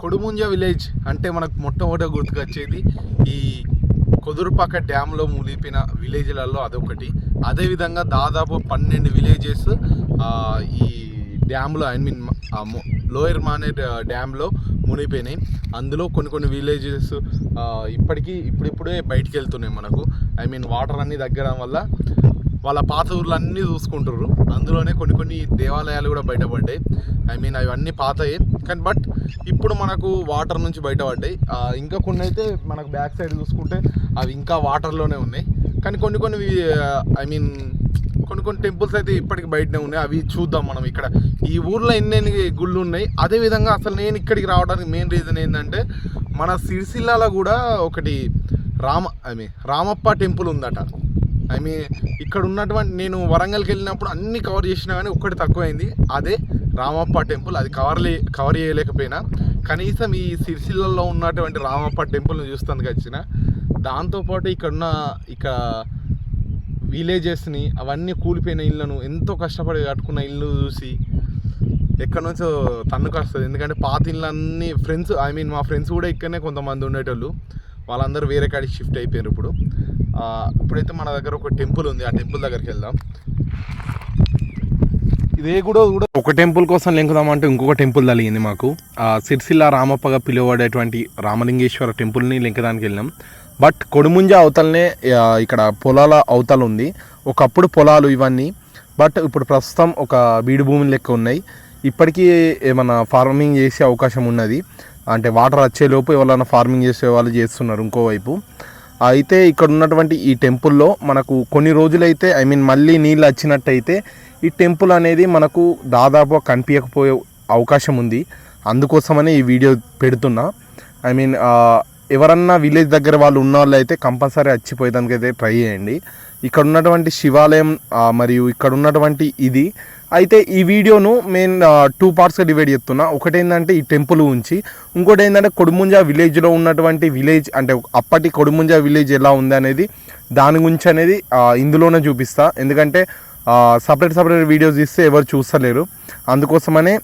కొడుముంజ village అంటే మనకు మొట్టమొదటి గుర్తుకొచ్చేది ఈ కుదురుపాక డ్యాంలో మునిపిన విలేజ్లలో అదొకటి. అదేవిధంగా దాదాపు పన్నెండు విలేజెస్ ఈ డ్యామ్లో ఐ మీన్ లోయర్ మానేర్ డ్యామ్లో మునిగిపోయినాయి. అందులో కొన్ని కొన్ని విలేజెస్ ఇప్పటికీ ఇప్పుడిప్పుడే బయటికి వెళ్తున్నాయి మనకు. ఐ మీన్ వాటర్ అన్నీ తగ్గడం వల్ల వాళ్ళ పాత ఊర్లన్నీ చూసుకుంటారు అందులోనే కొన్ని కొన్ని దేవాలయాలు కూడా బయటపడ్డాయి. ఐ మీన్ అవన్నీ పాతయే. కానీ బట్ ఇప్పుడు మనకు వాటర్ నుంచి బయటపడ్డాయి. ఇంకా కొన్ని అయితే మనకు బ్యాక్ సైడ్ చూసుకుంటే అవి ఇంకా వాటర్లోనే ఉన్నాయి. కానీ కొన్ని కొన్ని ఐ మీన్ కొన్ని కొన్ని టెంపుల్స్ అయితే ఇప్పటికి బయటనే ఉన్నాయి. అవి చూద్దాం మనం ఇక్కడ. ఈ ఊర్లో ఎన్నెన్ని గుళ్ళు ఉన్నాయి? అదేవిధంగా అసలు నేను ఇక్కడికి రావడానికి మెయిన్ రీజన్ ఏంటంటే మన సిరిసిల్లాలో కూడా ఒకటి Rama I mean Ramappa temple ఉందట. ఐ మీన్ ఇక్కడ ఉన్నటువంటి నేను వరంగల్కి వెళ్ళినప్పుడు అన్ని కవర్ చేసినా కానీ ఒక్కటి తక్కువైంది. అదే రామప్ప టెంపుల్. అది కవర్లే కవర్ చేయలేకపోయినా. కనీసం ఈ సిరిసిల్లలో ఉన్నటువంటి రామప్ప టెంపుల్ని చూస్తానికి వచ్చిన దాంతోపాటు ఇక్కడున్న ఇక విలేజెస్ని అవన్నీ కూలిపోయిన ఇళ్ళను ఎంతో కష్టపడి కట్టుకున్న ఇల్లు చూసి ఎక్కడి నుంచో తన్నుకు వస్తుంది ఎందుకంటే పాత ఇళ్ళన్నీ ఫ్రెండ్స్ ఐ మీన్ మా ఫ్రెండ్స్ కూడా ఇక్కడనే కొంతమంది ఉండేటోళ్ళు. వాళ్ళందరూ వేరే కాడికి షిఫ్ట్ అయిపోయారు ఇప్పుడు. ఇప్పుడైతే మన దగ్గర ఒక టెంపుల్ ఉంది. ఆ టెంపుల్ దగ్గరికి వెళ్దాం. ఇదే కూడా కూడా ఒక టెంపుల్ కోసం లెంకుదామంటే ఇంకొక టెంపుల్ తగిలింది మాకు. సిరిసిల్ల రామప్పగా పిలువబడేటువంటి రామలింగేశ్వర టెంపుల్ని లెంకడానికి వెళ్ళాం బట్ కొడుముంజ అవతలనే ఇక్కడ పొలాల అవతల ఉంది. ఒకప్పుడు పొలాలు ఇవన్నీ. బట్ ఇప్పుడు ప్రస్తుతం ఒక బీడు భూములు లెక్క ఉన్నాయి. ఇప్పటికీ ఏమైనా ఫార్మింగ్ చేసే అవకాశం ఉన్నది. అంటే వాటర్ వచ్చేలోపు ఎవరైనా ఫార్మింగ్ చేసే వాళ్ళు చేస్తున్నారు ఇంకోవైపు అయితే ఇక్కడ ఉన్నటువంటి ఈ టెంపుల్లో మనకు కొన్ని రోజులైతే ఐ మీన్ మళ్ళీ నీళ్ళు వచ్చినట్టయితే ఈ టెంపుల్ అనేది మనకు దాదాపు కనిపించకపోయే అవకాశం ఉంది. అందుకోసమనే ఈ వీడియో పెడుతున్నా. ఐ మీన్ ఎవరన్నా విలేజ్ దగ్గర వాళ్ళు ఉన్న వాళ్ళు అయితే కంపల్సరీ వచ్చిపోయేదానికి అయితే ట్రై చేయండి. ఇక్కడ ఉన్నటువంటి శివాలయం మరియు ఇక్కడ ఉన్నటువంటి ఇది. అయితే ఈ వీడియోను నేను టూ పార్ట్స్గా డివైడ్ చేస్తున్నా. ఒకటి ఏంటంటే ఈ టెంపుల్ ఉంచి ఇంకోటి ఏంటంటే కొడుముంజ విలేజ్లో ఉన్నటువంటి విలేజ్ అంటే అప్పటి కొడుముంజ విలేజ్ ఎలా ఉంది అనేది దాని గురించి అనేది ఇందులోనే చూపిస్తా. ఎందుకంటే సపరేట్ సపరేట్ వీడియోస్ ఇస్తే ఎవరు చూస్తలేరు. అందుకోసమనే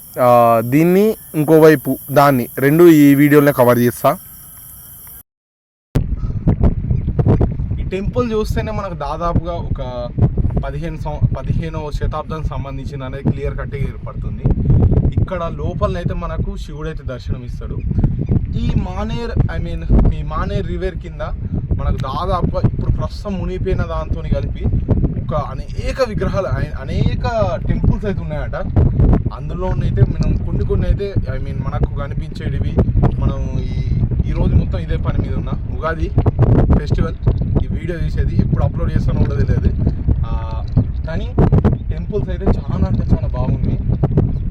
దీన్ని ఇంకోవైపు దాన్ని రెండు ఈ వీడియోలో కవర్ చేస్తాను టెంపుల్ చూస్తేనే మనకు దాదాపుగా ఒక పదిహేను సం పదిహేనవ శతాబ్దానికి సంబంధించిన అనేది క్లియర్ కట్గా ఏర్పడుతుంది. ఇక్కడ లోపలనైతే మనకు శివుడు అయితే దర్శనం ఇస్తాడు. ఈ మానేర్ ఐ మీన్ ఈ మానేర్ రివర్ కింద మనకు దాదాపుగా ఇప్పుడు ప్రస్తుతం మునిగిపోయిన దాంతో కలిపి ఒక అనేక విగ్రహాలు అనేక టెంపుల్స్ అయితే ఉన్నాయట. అందులోనైతే మనం కొన్ని కొన్ని అయితే ఐ మీన్ మనకు కనిపించేటివి. మనం ఈ ఈరోజు మొత్తం ఇదే పని మీద ఉన్న ఉగాది ఫెస్టివల్. ఈ వీడియో తీసేది ఎప్పుడు అప్లోడ్ చేస్తానో కూడా తెలియదు. కానీ టెంపుల్స్ అయితే చాలా అంటే చాలా బాగుంది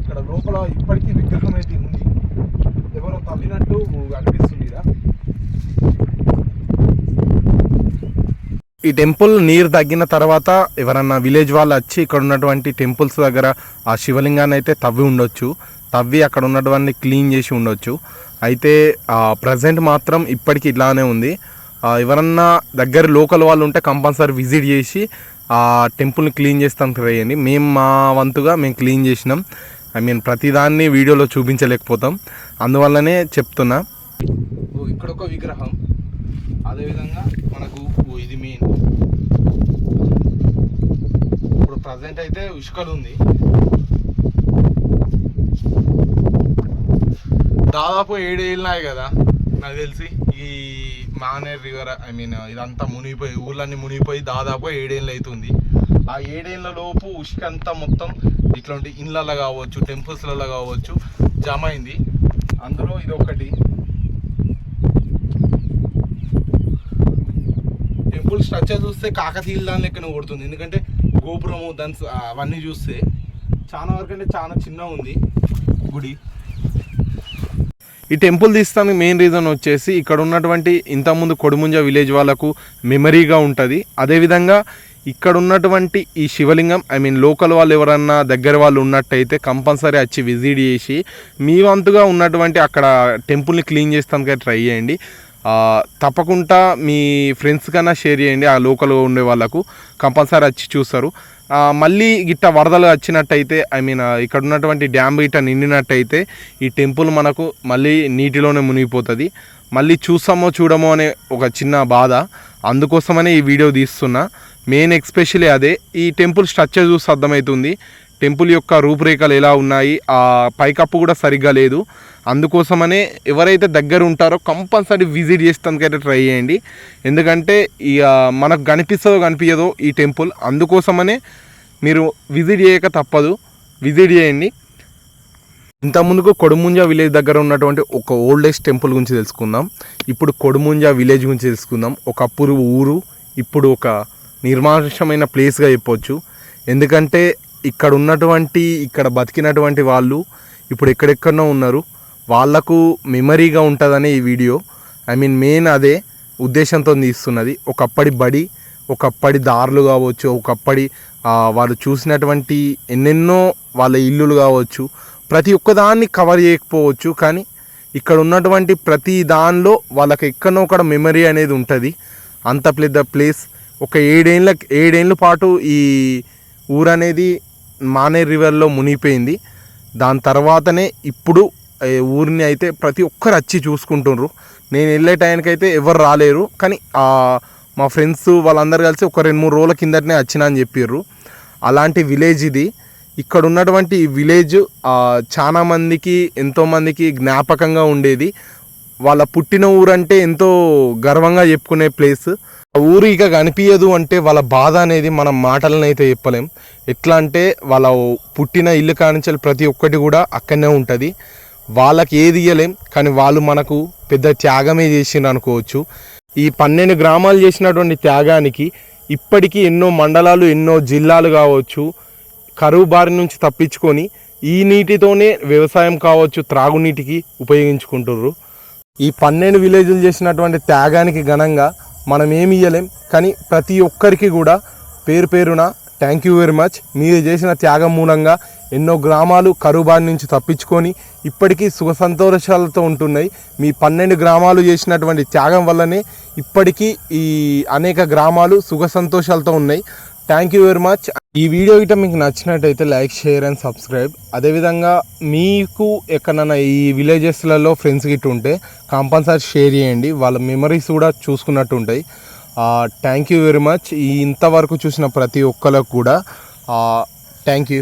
ఇక్కడ లోపల ఇప్పటికీ విగ్రహం అయితే ఉంది. ఎవరో తల్లినట్టు అనిపిస్తుంది ఈ టెంపుల్ నీరు తగ్గిన తర్వాత ఎవరన్నా విలేజ్ వాళ్ళు వచ్చి ఇక్కడ ఉన్నటువంటి టెంపుల్స్ దగ్గర ఆ శివలింగాన్ని అయితే తవ్వి ఉండొచ్చు. తవ్వి అక్కడ ఉన్నటువంటి క్లీన్ చేసి ఉండొచ్చు. అయితే ప్రజెంట్ మాత్రం ఇప్పటికి ఇట్లానే ఉంది. ఎవరన్నా దగ్గర లోకల్ వాళ్ళు ఉంటే కంపల్సరీ విజిట్ చేసి ఆ టెంపుల్ని క్లీన్ చేస్తాం ట్రై చేయండి. మేము మా వంతుగా మేము క్లీన్ చేసినాం. ఐ మీన్ ప్రతిదాన్ని వీడియోలో చూపించలేకపోతాం. అందువల్లనే చెప్తున్నా. ఇక్కడ ఒక విగ్రహం. అదేవిధంగా మనకు ఇది మెయిన్ ఇప్పుడు ప్రజెంట్ అయితే ఇసుకలు ఉంది దాదాపు ఏడు ఉన్నాయి కదా నాకు తెలిసి. ఈ మానేర్ రివర్ ఐ మీన్ ఇదంతా మునిగిపోయి ఊళ్ళన్నీ మునిగిపోయి దాదాపు ఏడేళ్ళు అవుతుంది ఆ ఏడేళ్ళ లోపు ఉష్క అంతా మొత్తం ఇట్లాంటి ఇళ్ళల్లో కావచ్చు టెంపుల్స్లలో కావచ్చు జమ అయింది. అందులో ఇది ఒకటి. టెంపుల్ స్ట్రక్చర్ చూస్తే కాకతీయుల దాని లెక్కన కొడుతుంది. ఎందుకంటే గోపురము దాని అవన్నీ చూస్తే చాలా వరకు అంటే చాలా చిన్నగా ఉంది గుడి. ఈ టెంపుల్ తీస్తానికి మెయిన్ రీజన్ వచ్చేసి ఇక్కడ ఉన్నటువంటి ఇంతకుముందు కొడుముంజ విలేజ్ వాళ్ళకు మెమరీగా ఉంటుంది. అదేవిధంగా ఇక్కడ ఉన్నటువంటి ఈ శివలింగం ఐ మీన్ లోకల్ వాళ్ళు ఎవరన్నా దగ్గర వాళ్ళు ఉన్నట్టయితే కంపల్సరీ వచ్చి విజిట్ చేసి మీ వంతుగా ఉన్నటువంటి అక్కడ టెంపుల్ని క్లీన్ చేస్తానికే ట్రై చేయండి. తప్పకుండా మీ ఫ్రెండ్స్ కన్నా షేర్ చేయండి ఆ లోకల్లో ఉండే వాళ్ళకు. కంపల్సరీ వచ్చి చూస్తారు. మళ్ళీ గిట్ట వరదలు వచ్చినట్టయితే ఐ మీన్ ఇక్కడ ఉన్నటువంటి డ్యామ్ గిట్ట నిండినట్టయితే ఈ టెంపుల్ మనకు మళ్ళీ నీటిలోనే మునిగిపోతుంది. మళ్ళీ చూస్తామో చూడమో అనే ఒక చిన్న బాధ. అందుకోసమనే ఈ వీడియో తీస్తున్నా. మెయిన్ ఎక్స్పెషలీ అదే ఈ టెంపుల్ స్ట్రక్చర్ చూసి అర్థమవుతుంది. టెంపుల్ యొక్క రూపురేఖలు ఎలా ఉన్నాయి ఆ పైకప్పు కూడా సరిగ్గా లేదు. అందుకోసమనే ఎవరైతే దగ్గర ఉంటారో కంపల్సరీ విజిట్ చేస్తానికైతే ట్రై చేయండి. ఎందుకంటే ఇక మనకు కనిపిస్తుందో కనిపించదో ఈ టెంపుల్. అందుకోసమనే మీరు విజిట్ చేయక తప్పదు. విజిట్ చేయండి. ఇంత ముందుకు కొడుముంజ విలేజ్ దగ్గర ఉన్నటువంటి ఒక ఓల్డెస్ట్ టెంపుల్ గురించి తెలుసుకుందాం. ఇప్పుడు కొడుముంజ విలేజ్ గురించి తెలుసుకుందాం. ఒకప్పుడు ఊరు ఇప్పుడు ఒక నిర్మానుషమైన ప్లేస్గా చెప్పొచ్చు. ఎందుకంటే ఇక్కడ ఉన్నటువంటి ఇక్కడ బతికినటువంటి వాళ్ళు ఇప్పుడు ఎక్కడెక్కడనో ఉన్నారు. వాళ్ళకు మెమరీగా ఉంటుందనే ఈ వీడియో. ఐ మీన్ మెయిన్ అదే ఉద్దేశంతో తీస్తున్నది. ఒకప్పటి బడి ఒకప్పటి దారులు కావచ్చు ఒకప్పటి వాళ్ళు చూసినటువంటి ఎన్నెన్నో వాళ్ళ ఇల్లులు కావచ్చు ప్రతి ఒక్కదాన్ని కవర్ చేయకపోవచ్చు కానీ ఇక్కడ ఉన్నటువంటి ప్రతి దానిలో వాళ్ళకి ఎక్కడో ఒక మెమరీ అనేది ఉంటుంది. అంత పెద్ద ప్లేస్. ఒక ఏడేళ్ళ ఏడేళ్ళ పాటు ఈ ఊరు అనేది మానే రివర్లో మునిగిపోయింది. దాని తర్వాతనే ఇప్పుడు ఊరిని అయితే ప్రతి ఒక్కరు వచ్చి చూసుకుంటున్నారు నేను వెళ్ళే టైంకైతే ఎవరు రాలేరు. కానీ మా ఫ్రెండ్స్ వాళ్ళందరూ కలిసి ఒక రెండు మూడు రోజుల కిందటనే వచ్చిన అని చెప్పారు అలాంటి విలేజ్ ఇది. ఇక్కడ ఉన్నటువంటి ఈ విలేజ్ చాలామందికి చాలా మందికి ఎంతోమందికి జ్ఞాపకంగా ఉండేది. వాళ్ళ పుట్టిన ఊరు అంటే ఎంతో గర్వంగా చెప్పుకునే ప్లేస్. ఊరు ఇక కనిపించదు అంటే వాళ్ళ బాధ అనేది మనం మాటలను అయితే చెప్పలేం. ఎట్లా అంటే వాళ్ళ పుట్టిన ఇల్లు కానించాలి ప్రతి ఒక్కటి కూడా అక్కడనే ఉంటుంది. వాళ్ళకి ఏది ఇయ్యలేం కానీ వాళ్ళు మనకు పెద్ద త్యాగమే చేసిండ్రు అనుకోవచ్చు. ఈ పన్నెండు గ్రామాలు చేసినటువంటి త్యాగానికి ఇప్పటికీ ఎన్నో మండలాలు ఎన్నో జిల్లాలు కావచ్చు కరువు బారి నుంచి తప్పించుకొని ఈ నీటితోనే వ్యవసాయం కావచ్చు త్రాగునీటికి ఉపయోగించుకుంటుర్రు. ఈ పన్నెండు విలేజ్లు చేసినటువంటి త్యాగానికి ఘనంగా మనం ఏమి ఇవ్వలేం కానీ ప్రతి ఒక్కరికి కూడా పేరు పేరున థ్యాంక్ యూ వెరీ మచ్ మీరు చేసిన త్యాగం మూలంగా ఎన్నో గ్రామాలు కరుబారి నుంచి తప్పించుకొని ఇప్పటికీ సుఖ సంతోషాలతో ఉంటున్నాయి. మీ పన్నెండు గ్రామాలు చేసినటువంటి త్యాగం వల్లనే ఇప్పటికీ ఈ అనేక గ్రామాలు సుఖ సంతోషాలతో ఉన్నాయి. థ్యాంక్ యూ వెరీ మచ్ ఈ వీడియో గిట్ట మీకు నచ్చినట్టయితే లైక్ షేర్ అండ్ సబ్స్క్రైబ్ అదేవిధంగా మీకు ఎక్కడన్నా ఈ విలేజెస్లలో ఫ్రెండ్స్ గిట్ట ఉంటే కంపల్సరీ షేర్ చేయండి. వాళ్ళ మెమరీస్ కూడా చూసుకున్నట్టు ఉంటాయి. థ్యాంక్ యూ వెరీ మచ్ ఇంతవరకు చూసిన ప్రతి ఒక్కరికి కూడా థ్యాంక్ యూ